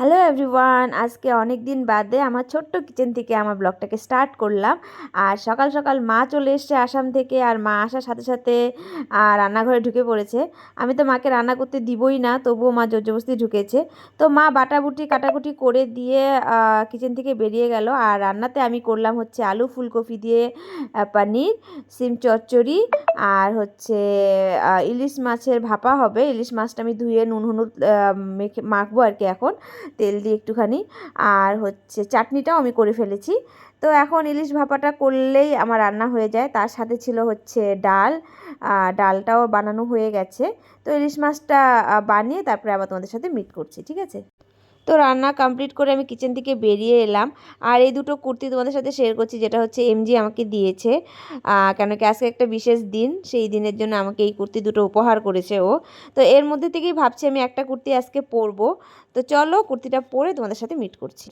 Hello everyone আজকে অনেক দিন বাদে আমার ছোট্ট কিচেন থেকে আমার ব্লগটাকে স্টার্ট করলাম। আর সকাল সকাল মা চলে এসছে আসাম থেকে আর মা আসার সাথে সাথে রান্নাঘরে ঢুকে পড়েছে। আমি তো মাকে রান্না করতে দিবই না, তবুও মা জোরজবস্তি ঢুকেছে। তো মা বাটাবুটি কাটাকুটি করে দিয়ে কিচেন থেকে বেরিয়ে গেল। আর রান্নাতে আমি করলাম হচ্ছে আলু, ফুলকপি দিয়ে পনির, সিম চচ্চড়ি আর হচ্ছে ইলিশ মাছের ভাপা হবে। ইলিশ মাছটা আমি ধুয়ে নুন, হলুদ মেখে, মাখবো আর কি এখন। তেল দিয়ে একটুখানি। আর হচ্ছে চাটনিটাও আমি করে ফেলেছি। তো এখন ইলিশ ভাপাটা করলেই আমার রান্না হয়ে যায়। তার সাথে ছিল হচ্ছে ডাল। ডালটাও বানানো হয়ে গেছে। তো ইলিশ মাছটা বানিয়ে তারপরে আবার তোমাদের সাথে মিট করছি, ঠিক আছে? তো রান্না কমপ্লিট করে আমি কিচেন থেকে বেরিয়ে এলাম। আর এই দুটো কুর্তি তোমাদের সাথে শেয়ার করছি, যেটা হচ্ছে এমজি আমাকে দিয়েছে। কেন কি আজকে একটা বিশেষ দিন, সেই দিনের জন্য আমাকে এই কুর্তি দুটো উপহার করেছে ও। তো এর মধ্যে থেকেই ভাবছি আমি একটা কুর্তি আজকে পরবো। তো চলো কুর্তিটা পরে তোমাদের সাথে মিট করছি।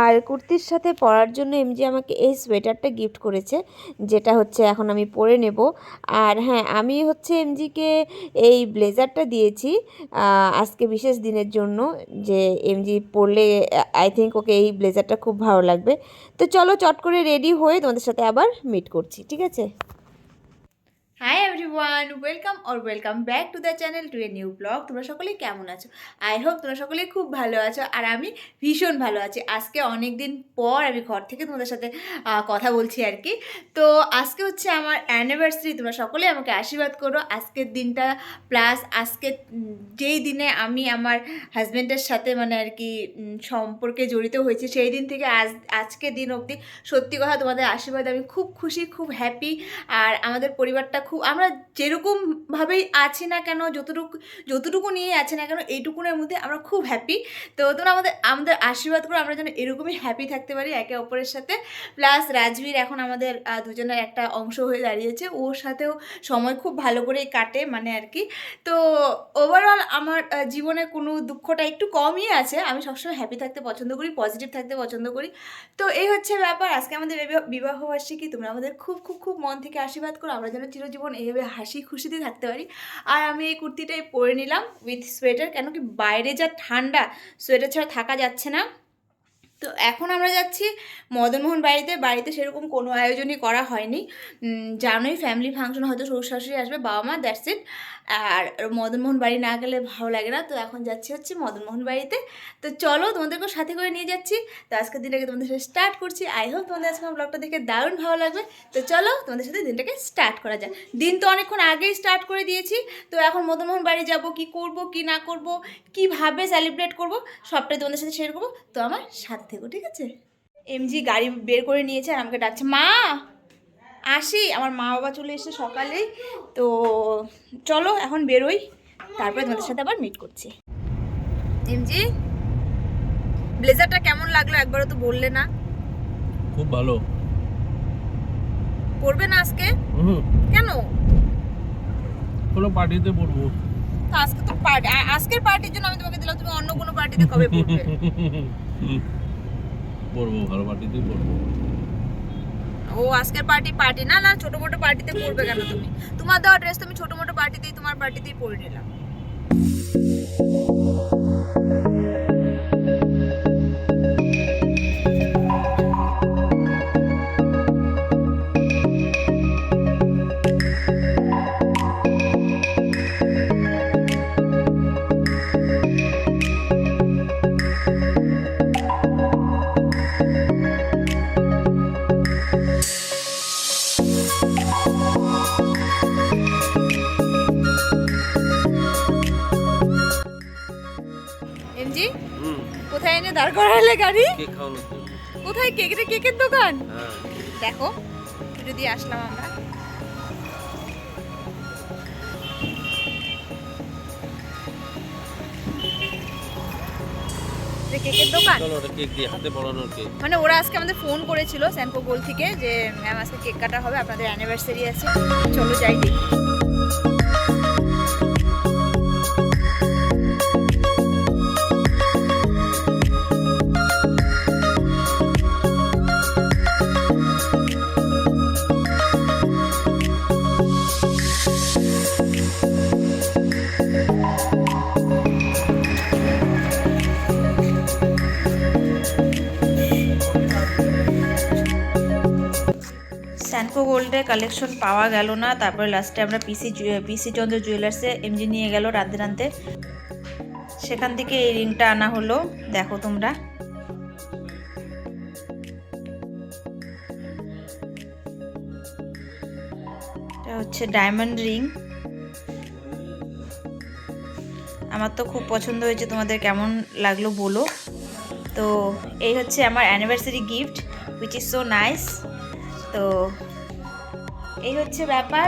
আর কুর্তির সাথে পরার জন্য এমজি আমাকে এই সোয়েটারটা গিফট করেছে, যেটা হচ্ছে এখন আমি পরে নেব। আর হ্যাঁ আমি হচ্ছে এমজিকে এই ব্লেজারটা দিয়েছি আজকে বিশেষ দিনের জন্য, যে এমজি পরলে, আই থিঙ্ক ওকে এই ব্লেজারটা খুব ভালো লাগবে। তো চলো চট করে রেডি হয়ে তোমাদের সাথে আবার মিট করছি, ঠিক আছে? Hi everyone! Welcome or welcome back to the channel to a new blog তোমরা সকলে কেমন আছো? আই হোপ তোমরা সকলে খুব ভালো আছো আর আমি ভীষণ ভালো আছি। আজকে অনেক দিন পর আমি ঘর থেকে তোমাদের সাথে কথা বলছি আর কি। তো আজকে হচ্ছে আমার অ্যানিভার্সারি তোমরা সকলে আমাকে আশীর্বাদ করো। আজকের দিনটা প্লাস আজকে যেই দিনে আমি আমার হাজব্যান্ডের সাথে মানে আর কি সম্পর্কে জড়িত হয়েছি, সেই দিন থেকে আজ, আজকের দিন অবধি সত্যি কথা তোমাদের আশীর্বাদ আমি খুব খুশি, খুব হ্যাপি আর আমাদের পরিবারটা খুব, আমরা যেরকমভাবেই আছে না কেন, যতটুকু যতটুকু নিয়ে আছে না কেন, এইটুকুনের মধ্যে আমরা খুব হ্যাপি তো তোমরা আমাদের আমাদের আশীর্বাদ করো, আমরা যেন এরকমই হ্যাপি থাকতে পারি একে অপরের সাথে। প্লাস রাজবীর এখন আমাদের দুজনের একটা অংশ হয়ে দাঁড়িয়েছে। ওর সাথেও সময় খুব ভালো করেই কাটে মানে আর কি। তো ওভারঅল আমার জীবনে কোনো দুঃখটা একটু কমই আছে। আমি সবসময় হ্যাপি থাকতে পছন্দ করি পজিটিভ থাকতে পছন্দ করি। তো এই হচ্ছে ব্যাপার। আজকে আমাদের বিবাহ- বিবাহবার্ষিকী, তোমরা আমাদের খুব খুব খুব মন থেকে আশীর্বাদ করো। আমরা যেন চিরজীবন এইভাবে হাসি খুশিতে থাকতে পারি। আর আমি এই কুর্তিটাই পরে নিলাম উইথ সোয়েটার কেন কি বাইরে যা ঠান্ডা সোয়েটার ছাড়া থাকা যাচ্ছে না। তো এখন আমরা যাচ্ছি মদনমোহন বাড়িতে। বাড়িতে সেরকম কোনো আয়োজনই করা হয়নি। জানোই ফ্যামিলি ফাংশন হয়তো শ্বশুর শাশুড়ি আসবে বাবা মা দ্যাটস ইট আর মদনমোহন বাড়ি না গেলে ভালো লাগে না। তো এখন যাচ্ছি হচ্ছে মদনমোহন বাড়িতে। তো চলো তোমাদেরকেও সাথে করে নিয়ে যাচ্ছি। তো আজকের দিনটাকে তোমাদের সাথে স্টার্ট করছি। আই হোপ তোমাদের আজকে আমার ব্লগটা দেখে দারুণ ভালো লাগবে। তো চলো তোমাদের সাথে দিনটাকে স্টার্ট করা যায় দিন তো অনেকক্ষণ আগেই স্টার্ট করে দিয়েছি। তো এখন মদনমোহন বাড়ি যাব, কি করব, কি না করব, কীভাবে সেলিব্রেট করব, সবটাই তোমাদের সাথে শেয়ার করব। তো আমার সাথে থেকো ঠিক আছে? এমজি গাড়ি বের করে নিয়েছে আর আমাকে ডাকছে মা আসি। আমার মা বাবা চলে এসে সকালেই তো চলো এখন বেরোই। তারপরে তোমাদের সাথে আবার মিট করছি। এমজি ব্লেজারটা কেমন লাগল? একবারও তো বললে না। খুব ভালো। পড়বে না আজকে? কেন? কোনো পার্টিতে পড়ব তো আজকে তো পার্টি আজকের পার্টির জন্য আমি তোমাকে দিলাম তুমি অন্য কোনো পার্টিতে কবে পড়বে পড়ব ভালো পার্টিতেই পড়ব ও, আজকের পার্টি পার্টি না না, ছোট মোটো পার্টিতে পড়বে কেন তুমি? তোমার দেওয়া ড্রেস তুমি ছোট মোটো পার্টিতেই তোমার পার্টিতেই পরে নিলাম। এমজি? কোথায় এনে দাঁড় করালে গাড়ি? কোথায় কেক? এটা কেকের দোকান? হ্যাঁ। দেখো দিয়ে আসলাম আমরা। কেকের দোকান? কেক দিয়ে হাতে পড়ানোর কেক। মানে ওরা আজকে আমাদের ফোন করেছিল স্যানকো গোল থেকে যে ম্যাম আজকে কেক কাটা হবে আপনাদের অ্যানিভার্সারি আছে। চলো যাই দেখি। গোল্ডে কালেকশন পাওয়া গেল না। তারপরে লাস্টে আমরা পিসি পিসি চন্দ্র জুয়েলার্সে এমজি নিয়ে গেল রাঁধতে রাঁধতে। সেখান থেকে এই রিংটা আনা হলো। দেখো তোমরা। এটা হচ্ছে ডায়মন্ড রিং আমার তো খুব পছন্দ হয়েছে। তোমাদের কেমন লাগল বলো। তো এই হচ্ছে আমার anniversary gift which is so nice তো হচ্ছে ব্যাপার।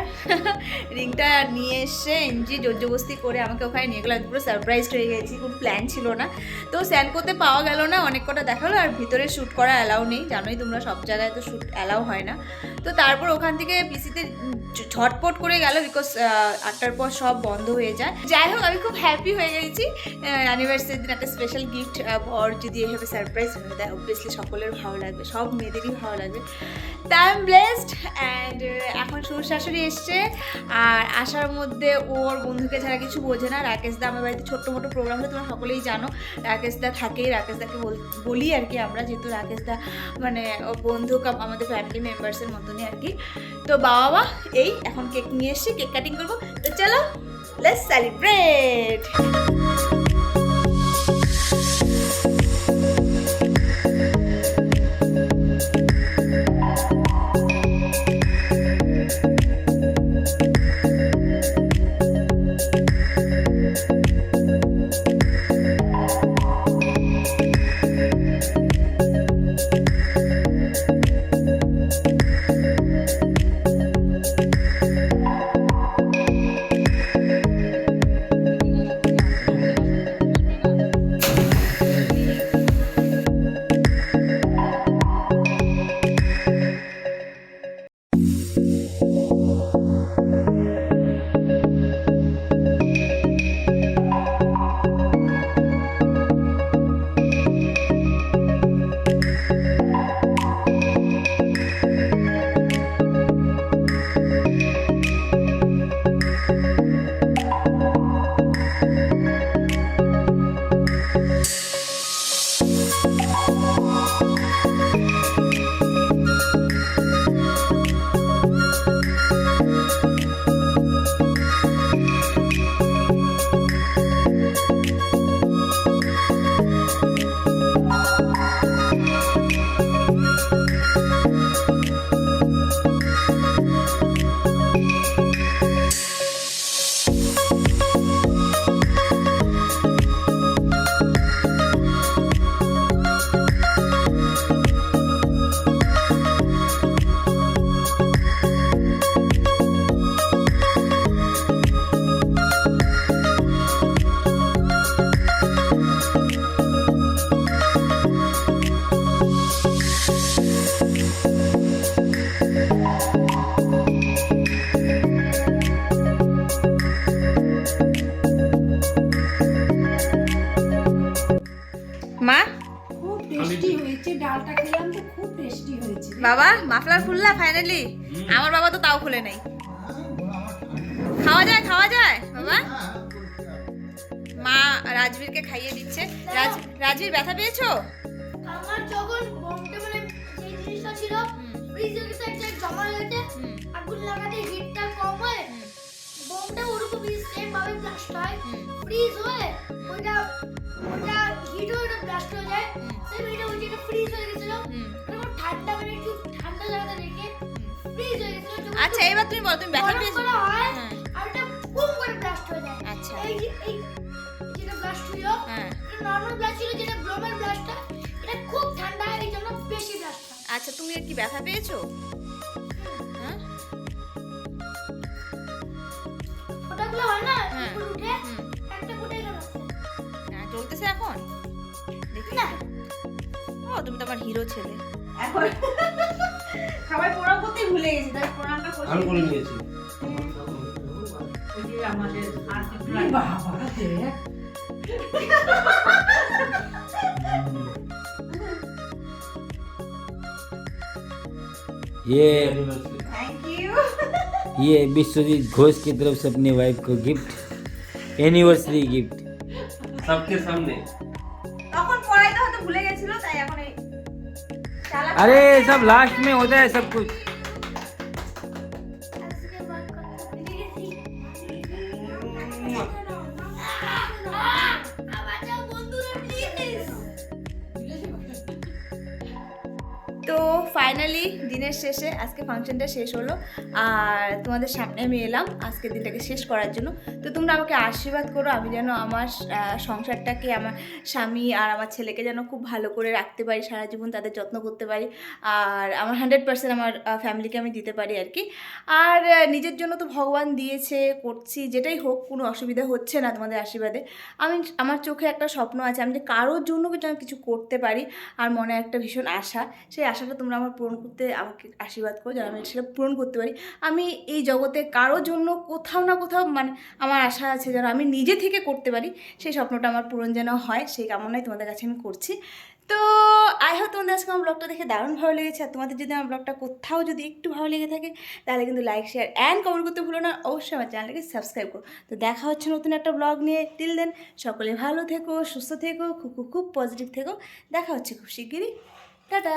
রিংটা নিয়ে এসে এনজি জোরজবস্তি করে আমাকে ওখানে নিয়ে গেলো। পুরো সারপ্রাইজড হয়ে গেছি, কোনো প্ল্যান ছিল না। তো স্যান করতে পাওয়া গেল না, অনেক কটা দেখাল আর ভিতরে শ্যুট করা অ্যালাউ নেই। জানোই তোমরা সব জায়গায় তো শ্যুট অ্যালাউ হয় না। তো তারপর ওখান থেকে পিসিতে ঝটপট করে গেল বিকজ আটটার পর সব বন্ধ হয়ে যায়। যাই হোক, আমি খুব হ্যাপি হয়ে গেছি। অ্যানিভার্সারির দিন একটা স্পেশাল গিফট বর যদি এভাবে সারপ্রাইজ হয়ে দেয় অবভিয়াসলি সকলের ভালো লাগবে, সব মেয়েদেরই ভালো লাগবে। তা আই এম ব্লেসড অ্যান্ড এখন শ্বশুর শাশুড়ি এসছে, আর আসার মধ্যে ওর বন্ধুকে ছাড়া কিছু বোঝে না। রাকেশ দা আমার বাড়িতে ছোট্ট মোটো প্রোগ্রাম হলে তোমরা সকলেই জানো। রাকেশ দা থাকেই রাকেশ দাকে বল- আর কি আমরা, যেহেতু রাকেশ দা মানে বন্ধু কাম আমাদের ফ্যামিলি মেম্বার্সের মতনই আর কি। তো বাবা মা এই, এখন কেক নিয়ে এসছি কেক কাটিং করব। তো চলো লেটস সেলিব্রেট মা? খুব টেস্টি হয়েছে ডালটা খেলাম তো খুব টেস্টি হয়েছে। বাবা মাফলার খুললা ফাইনালি আমার বাবা তো তাও খুলে নেই। খাওয়া যায় খাওয়া যায় বাবা? মা রাজবীরকে খাইয়ে দিচ্ছে। রাজ রাজবীর ব্যথা পেয়েছ? আমার যখন বোমটা মানে যে জিনিসটা ছিল ফ্রিজের সাইডে জমা হয়েছে হুম, আগুন লাগাতে হিটটা কম হয় বোমটা ওরকম সেম ভাবে ব্লাস্ট হয়। ফ্রিজ হয়ে ওটা ওটা হিট হয়ে ওটা ব্লাস্ট হয়ে যায়। সেম এটা ওই যেটা ফ্রিজ হয়ে গেছিল। তারপর ঠান্ডা মানে একটু ঠান্ডা জায়গাতে রেখে ফ্রিজ হয়ে গেছিল। আচ্ছা এবার তুমি বলো তুমি ব্যথা পেয়েছ? হয় হ্যাঁ। আর ওটা বুম করে ব্লাস্ট হয়ে যায়। আচ্ছা। এই এই যেটা ব্লাস্ট হলো হ্যাঁ। নর্মাল ব্লাস্ট ছিল যেটা ব্লোমের ব্লাস্টটা এটা খুব ঠান্ডা হয় এই জন্য বেশি ব্লাস্ট হয়। আচ্ছা তুমি কি ব্যথা পেয়েছ? হয় না। উঠে একটা ফুটে গেল। না, চলতেছে এখন? না। ও তুমি তো আমার হিরো ছেলে। এখন সবাই প্রণাম করতে ভুলে গেছি তাই প্রণামটা করছি আমি করে নিয়েছি বাবা দেখ। ये থ্যাংক ইউ ये विश्वजीत घोष की तरफ से अपनी वाइफ को गिफ्ट एनिवर्सरी गिफ्ट सबके सामने তখন পড়াইতে হয়তো ভুলে গেছিল তাই এখন এই চালাক अरे सब लास्ट में होता है सब कुछ তো ফাইনালি দিনের শেষে আজকে ফাংশনটা শেষ হলো, আর তোমাদের সামনে আমি এলাম আজকের দিনটাকে শেষ করার জন্য। তো তোমরা আমাকে আশীর্বাদ করো, আমি যেন আমার সংসারটাকে আমার স্বামী আর আমার ছেলেকে যেন খুব ভালো করে রাখতে পারি, সারা জীবন তাদের যত্ন করতে পারি, আর আমার হান্ড্রেড পার্সেন্ট আমার ফ্যামিলিকে আমি দিতে পারি আর কি। আর নিজের জন্য তো ভগবান দিয়েছে, করছি, যেটাই হোক, কোনো অসুবিধা হচ্ছে না তোমাদের আশীর্বাদে। আমি, আমার চোখে একটা স্বপ্ন আছে, আমি যে কারোর জন্য কিছু করতে পারি, আর মনে একটা ভীষণ আশা, সেই আশাটা তোমরা আমার পূরণ করতে আমাকে আশীর্বাদ করো, যেন আমি সেটা পূরণ করতে পারি। আমি এই জগতে কারোর জন্য কোথাও না কোথাও মানে আমার আশা আছে যেন আমি নিজে থেকে করতে পারি, সেই স্বপ্নটা আমার পূরণ যেন হয়, সেই কামনাই তোমাদের কাছে আমি করছি। তো আই হোপ তোমাদের আজকে আমার ব্লগটা দেখে দারুণ ভালো লেগেছে, আর তোমাদের যদি আমার ব্লগটা কোথাও যদি একটু ভালো লেগে থাকে, তাহলে কিন্তু লাইক শেয়ার অ্যান্ড কমেন্ট করতে ভুলো না, অবশ্যই আমার চ্যানেলটাকে সাবস্ক্রাইব করো। তো দেখা হচ্ছে নতুন একটা ব্লগ নিয়ে টিল দেন সকলে ভালো থেকো, সুস্থ থেকো, খুব খুব খুব পজিটিভ থেকো, দেখা হচ্ছে খুব শিগগিরই, টাটা!